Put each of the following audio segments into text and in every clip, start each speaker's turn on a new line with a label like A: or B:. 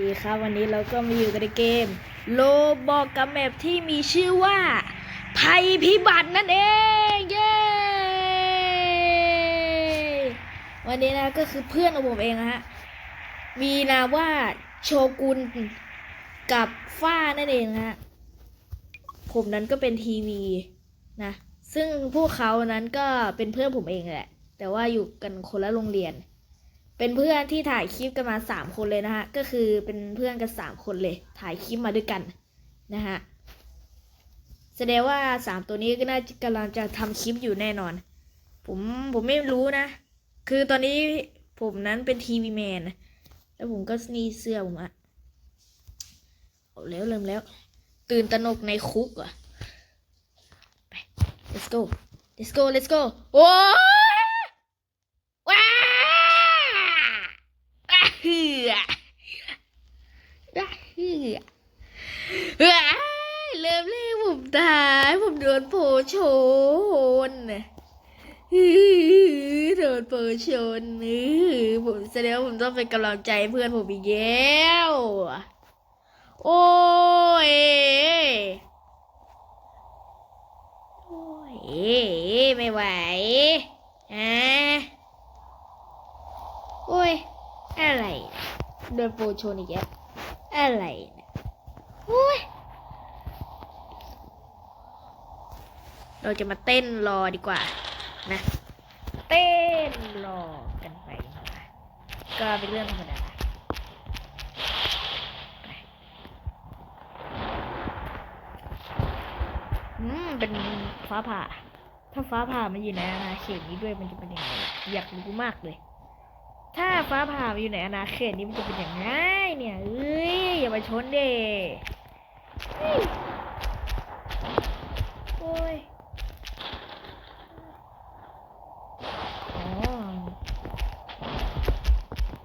A: ดีครับวันนี้เราก็มาอยู่กันในเกมโลบอกกับแมปที่มีชื่อว่า ภัยพิบัตินั่นเองเย้วันนี้นะก็คือเพื่อนของผมเองนะฮะมีนามว่าโชกุนกับฝ้านั่นเองนะฮะผมนั้นก็เป็นทีวีนะซึ่งพวกเขานั้นก็เป็นเพื่อนผมเองแหละ แต่ว่าอยู่กันคนละโรงเรียน เป็นเพื่อนที่ถ่ายคลิปกันมาสามคนเลยนะฮะ ก็คือเป็นเพื่อนกันสามคนเลย ถ่ายคลิปมาด้วยกันนะฮะ แสดงว่าสามตัวนี้ก็น่าจะกำลังจะทำคลิปอยู่แน่นอน ผมผมไม่รู้นะ คือตอนนี้ผมนั้นเป็นทีวีแมน แล้วผมก็นี่เสื้อผมอะเอาแล้วเริ่มแล้ว ตื่นตระหนกในคุกอะไป let's go let's go let's go โอ้ยว้าว้าเหือว้าเหือว้าเริ่มเลยผมตายผม โดนโชนอื้อโดนโผชนอื้อผมแสดงว่าผมต้องเป็นกำลังใจเพื่อนผมอีกแล้วโอ้ยโอ้ยไม่ไหวอะโอ้ยอะไรโดนโปรชนอีกแล้วอะไรเนี่ยโอ้ย เราจะมาเต้นรอดีกว่า นะ เต้นรอกันไปก็เป็นเรื่องธรรมดาไปอืม เป็นฟ้าผ่า ถ้าฟ้าผ่ามันอยู่ในอาณาเขตนี้ด้วยมันจะเป็นยังไง อยากรู้มากเลย ถ้าฟ้าผ่ามันอยู่ในอาณาเขตนี้มันจะเป็นยังไงเนี่ยเอ้ย อย่ามาชนเด้โอ้ย อ๋อ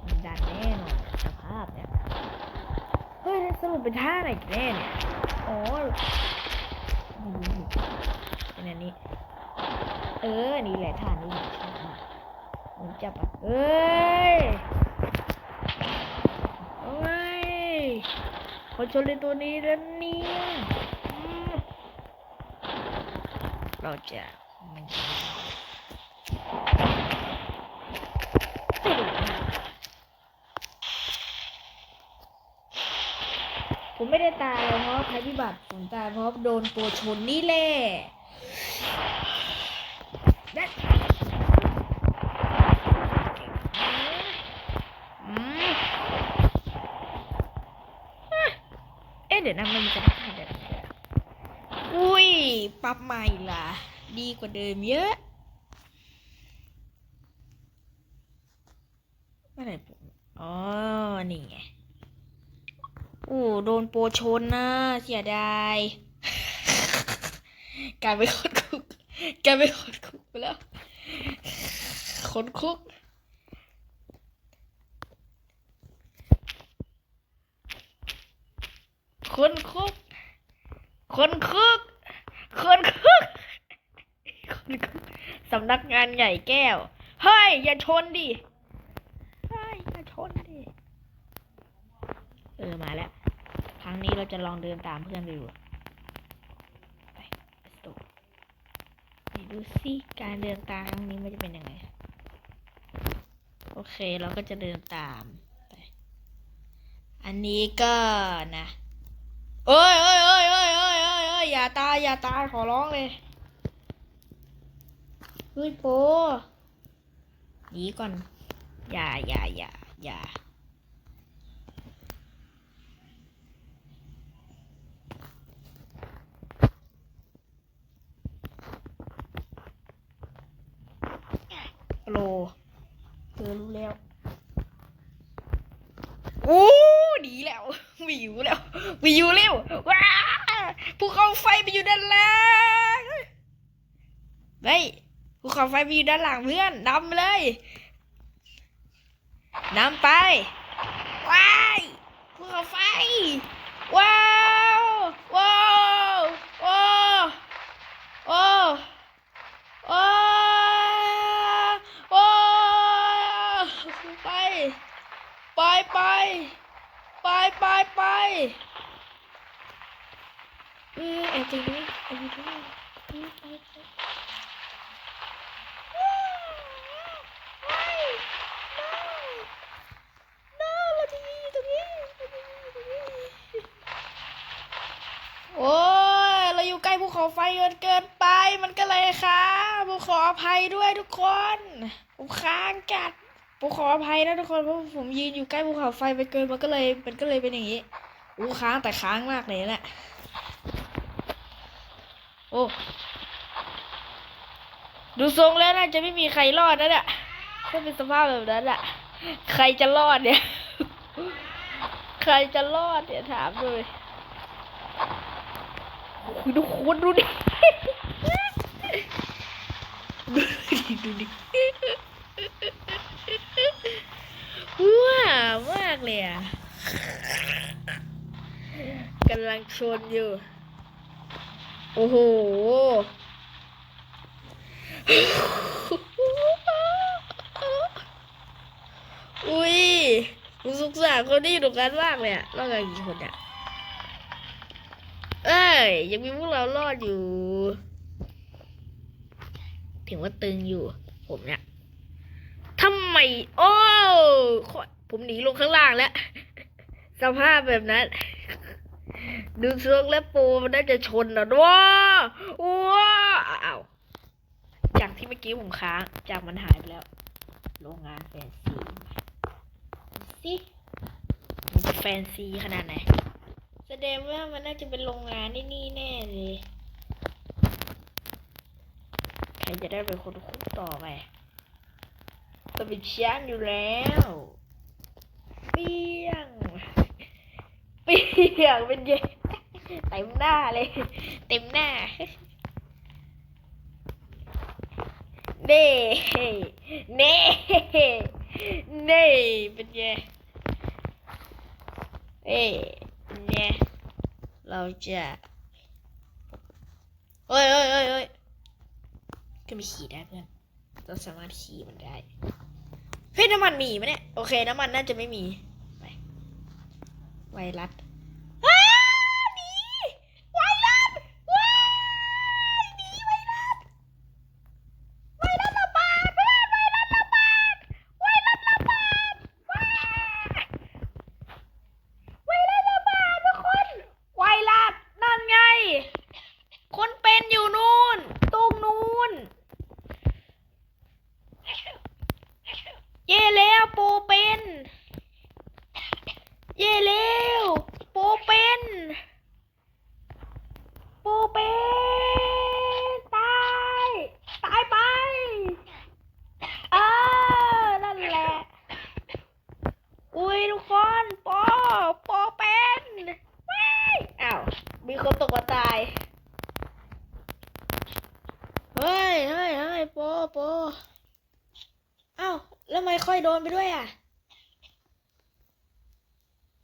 A: มันดันแน่นอนสภาพเนี่ย เฮ้ยส รุปเป็นท่าไหนกันแน่เนี่ยอ๋อเป็นอันนี้ เออ นี่แหละท่านี้ชอบมากมันจับอะเอ้ยโอ้ยคนชนเลยตัวนี้แล้วเนี่ยเราจะไม่รู้นะ ผมไม่ได้ตายเพราะภัยพิบัติผมตายเพราะโดนตัวชนนี่แหละเอ๊ะเดี๋ยวนะมันมีกระดาษเดี๋ยวนะเดี๋ยวนะอุ้ย ปรับใหม่ล่ะ ดีกว่าเดิมเยอะอะไรผมอ๋อ นี่ไง โอ้โดนโปรชนนะเสียดายกลายเป็นคนคุกกลายเป็นคนคุกไปแล้วคนคุกคนคุกคนคุกคนคุกคนคุกสำนักงานใหญ่แก้ว เฮ้ย อย่าชนดิ เฮ้ย อย่าชนดิ เออ มาแล้ว รั้งนี้เราจะลองเดินตามเพื่อนไปดูไป let's go ไหนดูสิการเดินตามครั้งนี้มันจะเป็นยังไง โอเคเราก็จะเดินตามไปอันนี้ก็นะเอ้ยเอ้ยเอ้ยเอ้ยเอ้ยเอ้ยเอ้ยอย่าตายอย่าตายขอร้องเลยเฮ้ยโปหนีก่อน อย่าอย่าอย่าอย่า โลเธอรู้แล้วโอ้ดีแล้ววิวแล้ววิวเร็วว้าภูเขาไฟไปอยู่ด้านล่างเฮ้ยภูเขาไฟไปอยู่ด้านหลังเพื่อนนำเลยนำไปว้ายภูเขาไฟ ว้าว โอ้ โอ้ โอ้โอ้ ไปไปไปไปไปเออแอบจริงนี่แอบจริงนี่ไปไปไปน่าจะยิงอยู่ตรงนี้เราจะยิงอยู่ตรงนี้โอ้ยเราอยู่ใกล้ภูเขาไฟเกินเกินไปมันก็เลยค้างผมขออภัยด้วยทุกคนผมค้างจัด ผมขออภัยนะทุกคนเพราะผมยืนอยู่ใกล้ภูเขาไฟไปเกินมันก็เลย มันก็เลยเป็นอย่างนี้อู้ค้างแต่ค้างมากเลยแหละโอ้ดูทรงแล้วน่าจะไม่มีใครรอดนะเนี่ยถ้าเป็นสภาพแบบนั้นอะใครจะรอดเนี่ย ใครจะรอดเนี่ยถามเลยโอ้โหทุกคนดูดิดูดิดูดิว้าวมาก เลยอะกำลังชนอยู่ โอ้โห อุ้ยผมสงสารคนที่อยู่ตรงนั้นมากเลยอะรอดกันกี่คนเนี่ยเอ้ย ยังมีพวกเรารอดอยู่ ถึงว่าตึงอยู่ ผมเนี่ยทำไม โอ้ขอ ผมหนีลงข้างล่างแล้วสภาพแบบนั้น ดูทรงและปูมันน่าจะชนนะว้าว้าอ้าวจากที่เมื่อกี้ผมค้างจากมันหายไปแล้ว โรงงานแฟนซีสิมันจะแฟนซีขนาดไหน แสดงว่ามันน่าจะเป็นโรงงานที่นี่แน่เลย ใครจะได้เป็นคนคุ้มต่อไปก็เป็นฉันอยู่แล้ว ปี้ยง เปี้ยงเป็นเย่เต็มหน้าเลย เต็มหน้าเน่เน่เน่เป็นไงเอ้เนี่ยเราจะเอ้ยเอ้ยเอ้ยเอ้ยก็มีขี่ได้เพื่อนเราสามารถขี่มันได้ เฮ้ยน้ำมันมีไหมเนี่ย โอเค น้ำมันน่าจะไม่มี ไวรัสอ้าหนีไวรัสว้ายหนีไวรัส ไวรัสระบาดเพื่อนไวรัสระบาด ไวรัสระบาดว้ายไวรัสระบาดทุกคน ไวรัสนั่นไง คนเป็นอยู่นู่น ตรงนู้น เย่แล้วโปเป็น เย่แล้วโปเป็น โปเป็น ตาย ตายไป เออ นั่นแหละ อุ้ยทุกคนปอปอเป็นว้ายอ้าว มีคนตกมาตาย เฮ้ย เฮ้ยเฮ้ยโปโปอ้าวแล้วทำไมค่อยโดนไปด้วยอะ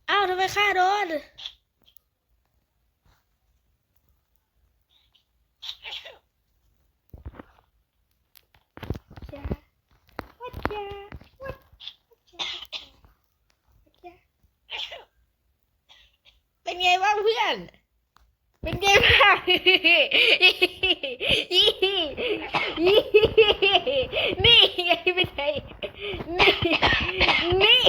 A: อ้าวทำไมข้าโดนจ้าวัดจ้าวัดจ้าวัดจ้าเป็นไงบ้างเพื่อน เป็นไงบ้าง นี่ไงเป็นไงนี่นี่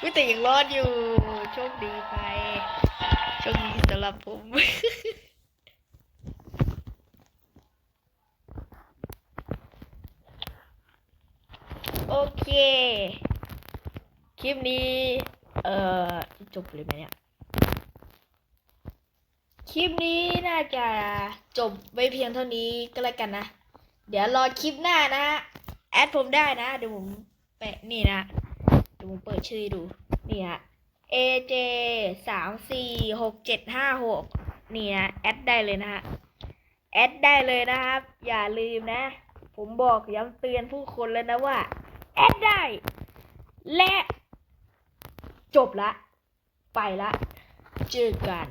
A: อุ๊ยแต่ยังรอดอยู่ โชคดีไป โชคดีสำหรับผมโอเค คลิปนี้ เอ่อจบเลยไหมเนี่ย คลิปนี้น่าจะจบไว้เพียงเท่านี้ก็แล้วกันนะ เดี๋ยวรอคลิปหน้านะ แอดผมได้นะ เดี๋ยวผมแปะนี่นะเดี๋ยวผมเปิดชื่อดู นี่ฮะ AJ สามสี่หกเจ็ดห้าหกนี่นะแอดได้เลยนะฮะ แอดได้เลยนะครับ อย่าลืมนะ ผมบอกย้ำเตือนผู้คนแล้วนะว่า แอดได้ และ จบละ ไปละ เจอกัน